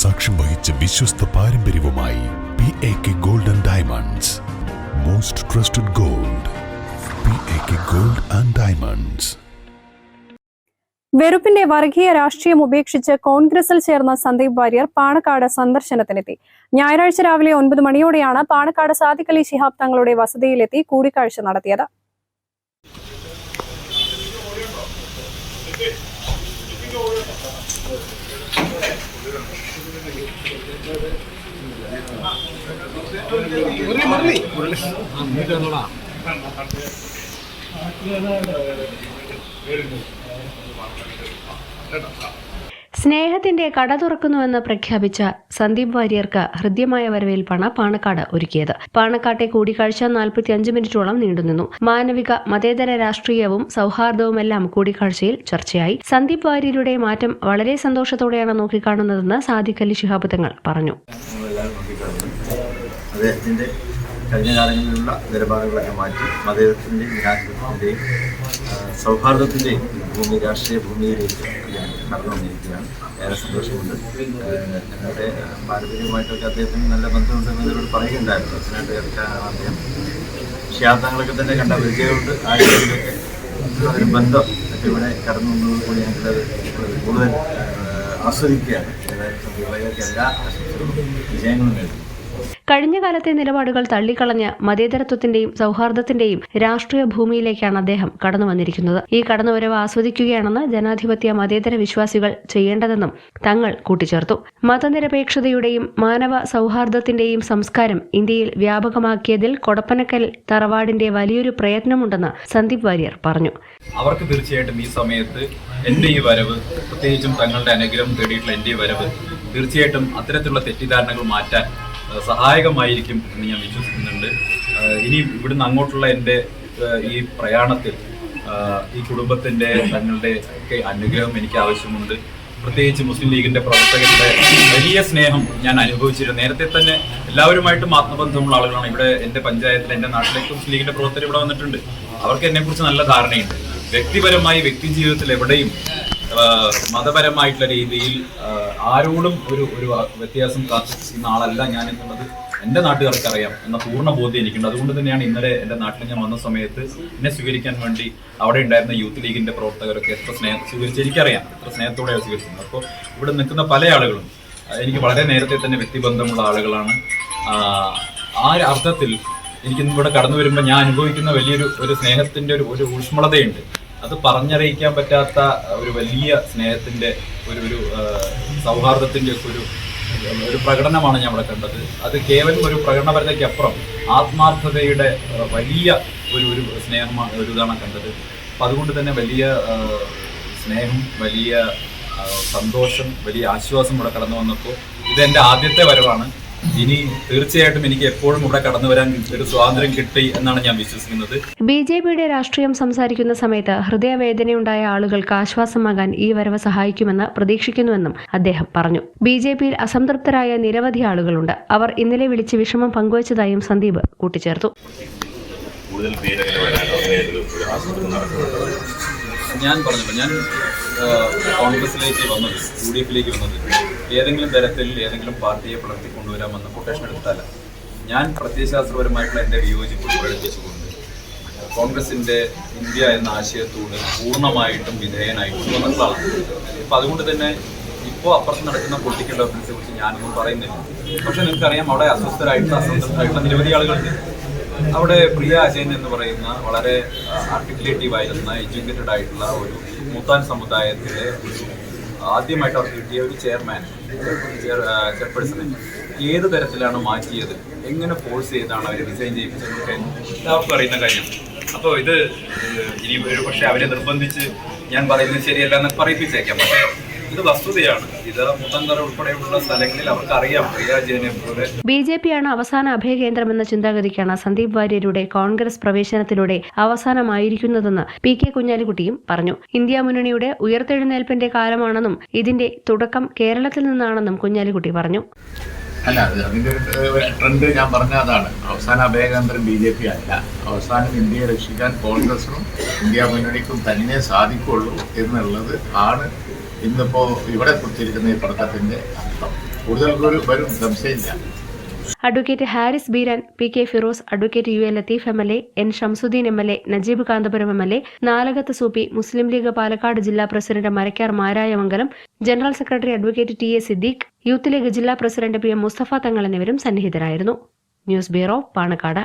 സാക്ഷ്യം വഹിച്ച വിശ്വസ്ത പാരമ്പര്യവുമായി P A K gold and diamonds most trusted gold P A K gold and diamonds വെറുപ്പിന്റെ വർഗീയ രാഷ്ട്രീയം ഉപേക്ഷിച്ച് കോൺഗ്രസിൽ ചേർന്ന സന്ദീപ് വാര്യർ പാണക്കാട് സന്ദർശനത്തിനെത്തി. ഞായറാഴ്ച രാവിലെ ഒൻപത് മണിയോടെയാണ് പാണക്കാട് സാദിഖലി ശിഹാബ് തങ്ങളുടെ വസതിയിലെത്തി കൂടിക്കാഴ്ച നടത്തിയത്. കേട്ടോ സ്നേഹത്തിന്റെ കട തുറക്കുന്നുവെന്ന് പ്രഖ്യാപിച്ച സന്ദീപ് വാര്യർക്ക് ഹൃദ്യമായ വരവേൽപ്പാണ് പാണക്കാട് ഒരുക്കിയത്. പാണക്കാട്ടെ കൂടിക്കാഴ്ച നാൽപ്പത്തിയഞ്ച് മിനിറ്റോളം നീണ്ടുനിന്നു. മാനവിക മതേതര രാഷ്ട്രീയവും സൗഹാർദ്ദവുമെല്ലാം കൂടിക്കാഴ്ചയിൽ ചർച്ചയായി. സന്ദീപ് വാര്യരുടെ മാറ്റം വളരെ സന്തോഷത്തോടെയാണ് നോക്കിക്കാണുന്നതെന്ന് സാദിഖ് അലി ശിഹാബ് തങ്ങൾ പറഞ്ഞു. അദ്ദേഹത്തിന്റെ കഴിഞ്ഞ കാലങ്ങളിലുള്ള നിലപാടുകളൊക്കെ മാറ്റി മതേതത്തിന്റെയും ജനാധിപത്യത്തിന്റെയും സൗഹാർദ്ദത്തിന്റെയും ഭൂമി രാഷ്ട്രീയ ഭൂമിയിലേക്ക് കടന്നു വന്നിരിക്കുകയാണ് ഏറെ സന്തോഷമുണ്ട്. ഞങ്ങളുടെ പാരമ്പര്യമായിട്ടൊക്കെ അദ്ദേഹത്തിന് നല്ല ബന്ധമുണ്ടെന്ന് എന്നോട് പറയുകയുണ്ടായിരുന്നു. അച്ഛനായിട്ട് എടുക്കാനാണ് അദ്ദേഹം. ക്ഷയാബ്ദങ്ങളൊക്കെ തന്നെ കണ്ട പരിചയമുണ്ട്. ആ രീതിയിലൊക്കെ ഒരു ബന്ധം ഒക്കെ ഇവിടെ കടന്നു വന്നതോടുകൂടി ഞങ്ങളത് കൂടുതൽ ആസ്വദിക്കുകയാണ്. ഏതായാലും എല്ലാ ആശംസകളും വിജയങ്ങളും നേടുന്നു കഴിഞ്ഞ കാലത്തെ നിലപാടുകൾ തള്ളിക്കളഞ്ഞ് മതേതരത്വത്തിന്റെയും സൗഹാർദ്ദത്തിന്റെയും രാഷ്ട്രീയ ഭൂമിയിലേക്കാണ് അദ്ദേഹം കടന്നു വന്നിരിക്കുന്നത്. ഈ കടന്നുവരവ് ആസ്വദിക്കുകയാണെന്ന് ജനാധിപത്യ മതേതര വിശ്വാസികൾ ചെയ്യേണ്ടതെന്നും തങ്ങൾ കൂട്ടിച്ചേർത്തു. മതനിരപേക്ഷതയുടെയും മാനവ സൗഹാർദ്ദത്തിന്റെയും സംസ്കാരം ഇന്ത്യയിൽ വ്യാപകമാക്കിയതിൽ കൊടപ്പനക്കൽ തറവാടിന്റെ വലിയൊരു പ്രയത്നമുണ്ടെന്ന് സന്ദീപ് വാര്യർ പറഞ്ഞു. അവർക്ക് തീർച്ചയായിട്ടും ഈ സമയത്ത് എന്റെ ഈ വരവ് പ്രത്യേകിച്ചും തങ്ങളുടെ അനുഗ്രഹം തേടിയിട്ടുള്ള എന്റെ ഈ വരവ് തീർച്ചയായിട്ടും അത്തരത്തിലുള്ള തെറ്റിദ്ധാരണകൾ മാറ്റാൻ സഹായകമായിരിക്കും എന്ന് ഞാൻ വിശ്വസിക്കുന്നുണ്ട്. ഇനി ഇവിടുന്ന് അങ്ങോട്ടുള്ള എന്റെ ഈ പ്രയാണത്തിൽ ഈ കുടുംബത്തിന്റെ തങ്ങളുടെ ഒക്കെ അനുഗ്രഹം എനിക്ക് ആവശ്യമുണ്ട്. പ്രത്യേകിച്ച് മുസ്ലിം ലീഗിന്റെ പ്രവർത്തകരുടെ വലിയ സ്നേഹം ഞാൻ അനുഭവിച്ചിരുന്നു. നേരത്തെ തന്നെ എല്ലാവരുമായിട്ടും ആത്മബന്ധമുള്ള ആളുകളാണ് ഇവിടെ എന്റെ പഞ്ചായത്തിൽ എന്റെ നാട്ടിലേക്ക് മുസ്ലിം ലീഗിന്റെ പ്രവർത്തകർ ഇവിടെ വന്നിട്ടുണ്ട്. അവർക്ക് എന്നെക്കുറിച്ച് നല്ല ധാരണയുണ്ട്. വ്യക്തിപരമായി വ്യക്തി ജീവിതത്തിൽ എവിടെയും മതപരമായിട്ടുള്ള രീതിയിൽ ആരോടും ഒരു ഒരു വ്യത്യാസം കാത്തിരിക്കുന്ന ആളല്ല ഞാൻ എന്നുള്ളത് എന്റെ നാട്ടുകാർക്ക് അറിയാം എന്ന പൂർണ ബോധ്യം എനിക്കുണ്ട്. അതുകൊണ്ട് തന്നെയാണ് ഇന്നലെ എന്റെ നാട്ടിൽ ഞാൻ വന്ന സമയത്ത് എന്നെ സ്വീകരിക്കാൻ വേണ്ടി അവിടെ ഉണ്ടായിരുന്ന യൂത്ത് ലീഗിന്റെ പ്രവർത്തകരൊക്കെ എത്ര സ്നേഹം സ്വീകരിച്ച് എനിക്കറിയാം എത്ര സ്നേഹത്തോടെയാണ് സ്വീകരിച്ചത്. അപ്പോൾ ഇവിടെ നിൽക്കുന്ന പല ആളുകളും എനിക്ക് വളരെ നേരത്തെ തന്നെ വ്യക്തിബന്ധമുള്ള ആളുകളാണ്. ആ, ഒരു അർത്ഥത്തിൽ എനിക്ക് ഇവിടെ കടന്നു വരുമ്പോൾ ഞാൻ അനുഭവിക്കുന്ന വലിയൊരു ഒരു സ്നേഹത്തിന്റെ ഒരു ഒരു ഊഷ്മളതയുണ്ട്. അത് പറഞ്ഞറിയിക്കാൻ പറ്റാത്ത ഒരു വലിയ സ്നേഹത്തിന്റെ ഒരു ഒരു സൗഹാർദ്ദത്തിന്റെ ഒക്കെ ഒരു ഒരു പ്രകടനമാണ് ഞാൻ ഇവിടെ കണ്ടത്. അത് കേവലം ഒരു പ്രകടനപരതയ്ക്കപ്പുറം ആത്മാർത്ഥതയുടെ വലിയ ഒരു ഒരു സ്നേഹമാണ് ഒരു ഇതാണ് കണ്ടത്. അപ്പം അതുകൊണ്ട് തന്നെ വലിയ സ്നേഹം വലിയ സന്തോഷം വലിയ ആശ്വാസം ഇവിടെ കടന്നു വന്നപ്പോൾ ഇത് എന്റെ ആദ്യത്തെ വരവാണ്. ഇനി തീർച്ചയായിട്ടും എനിക്ക് എപ്പോഴും ഇവിടെ കടന്നു വരാൻ ഒരു സ്വാതന്ത്ര്യം കിട്ടി എന്നാണ് ഞാൻ വിശ്വസിക്കുന്നത്. ബി ജെ പിയുടെ രാഷ്ട്രീയം സംസാരിക്കുന്ന സമയത്ത് ഹൃദയവേദനയുണ്ടായ ആളുകൾക്ക് ആശ്വാസമാകാൻ ഈ വരവ് സഹായിക്കുമെന്ന് പ്രതീക്ഷിക്കുന്നുവെന്നും അദ്ദേഹം പറഞ്ഞു. ബി ജെ പിയിൽ അസംതൃപ്തരായ നിരവധി ആളുകളുണ്ട്. അവർ ഇന്നലെ വിളിച്ച് വിഷമം പങ്കുവച്ചതായും സന്ദീപ് കൂട്ടിച്ചേർത്തു. ഞാൻ പറഞ്ഞു ഞാൻ കോൺഗ്രസിലേക്ക് വന്നത് യു ഡി എഫിലേക്ക് വന്നത് ഏതെങ്കിലും തരത്തിൽ ഏതെങ്കിലും പാർട്ടിയെ പുലർത്തി കൊണ്ടുവരാമെന്ന് കൊട്ടേഷൻ എടുത്താല ഞാൻ പ്രത്യയശാസ്ത്രപരമായിട്ടുള്ള എന്റെ വിയോജിപ്പ് പ്രകടിപ്പിച്ചുകൊണ്ട് കോൺഗ്രസിന്റെ ഇന്ത്യ എന്ന ആശയത്തോട് പൂർണമായിട്ടും വിധേയനായിട്ട് വന്നതാണ്. അപ്പം അതുകൊണ്ട് തന്നെ ഇപ്പോൾ അപ്പുറത്ത് നടക്കുന്ന പൊളിറ്റിക്കൽ ഡെവലപ്മെന്റ്സിനെ കുറിച്ച് ഞാനൊന്നും പറയുന്നില്ല. പക്ഷെ നിങ്ങൾക്കറിയാം അവിടെ അസ്വസ്ഥരായിട്ട് അസംതൃപ്തരായിട്ടുള്ള നിരവധി ആളുകളുണ്ട്. അവിടെ പ്രിയ അജയൻ എന്ന് പറയുന്ന വളരെ ആർട്ടിക്കുലേറ്റീവ് ആയിരുന്ന എഡ്യൂക്കേറ്റഡ് ആയിട്ടുള്ള ഒരു മുത്താൻ സമുദായത്തിലെ ആദ്യമായിട്ട് അവർക്ക് കിട്ടിയ ഒരു ചെയർമാൻ ചെയർപേഴ്സണെ ഏത് തരത്തിലാണ് മാറ്റിയത്? എങ്ങനെ ഫോഴ്സ് ചെയ്താണ് അവർ ഡിസൈൻ ചെയ്യിപ്പിച്ചതൊക്കെ എല്ലാവർക്കും അറിയുന്ന കാര്യം. അപ്പോൾ ഇത് ഇനി ഒരു പക്ഷേ അവരെ നിർബന്ധിച്ച് ഞാൻ പറയുന്നത് ശരിയല്ല എന്ന് പറയിപ്പിച്ചേക്കാം. പക്ഷേ ഇത് വസ്തുതയാണ്. ഇത് മുത്തങ്കര ഉൾപ്പെടെയുള്ള സ്ഥലങ്ങളിൽ അവർക്ക് അറിയാം പോലെ. ബി ജെ പിയാണ് അവസാന അഭയകേന്ദ്രമെന്ന ചിന്താഗതിക്കാണ് സന്ദീപ് വാര്യരുടെ കോൺഗ്രസ് പ്രവേശനത്തിലൂടെ അവസാനമായിരിക്കുന്നതെന്ന് പി കെ കുഞ്ഞാലിക്കുട്ടിയും പറഞ്ഞു. ഇന്ത്യ മുന്നണിയുടെ ഉയർത്തെഴുന്നേൽപ്പിന്റെ കാലമാണെന്നും ഇതിന്റെ തുടക്കം കേരളത്തിൽ നിന്നാണെന്നും കുഞ്ഞാലിക്കുട്ടി പറഞ്ഞു. അല്ല അത് അതിന്റെ ഒരു ട്രെൻഡ് ഞാൻ പറഞ്ഞ അതാണ്. അവസാന അഭയകേന്ദ്രം ബി ജെ പി അല്ല. അവസാനം ഇന്ത്യയെ രക്ഷിക്കാൻ കോൺഗ്രസിനും ഇന്ത്യ മുന്നണിക്കും തന്നെ സാധിക്കുള്ളൂ എന്നുള്ളത് ആണ് ഇന്നിപ്പോ ഇവിടെ കുറിച്ചിരിക്കുന്ന ഈ തുടക്കത്തിന്റെ അർത്ഥം. കൂടുതൽ വരും സംശയമില്ല. Advocate Haris Beeran P K Firos advocate U A Latheef M L A N Shamsuddeen M L A Najeeb Kanthapuram M L A Nalakath Sooppy Muslim League Palakkad ജില്ലാ president Marakkar Marayamangalam general secretary advocate T A Siddique Youth League ജില്ലാ president P M Musthafa Thangal എന്നിവരും സന്നിഹിതരായിരുന്നു. News bureau Panakkad.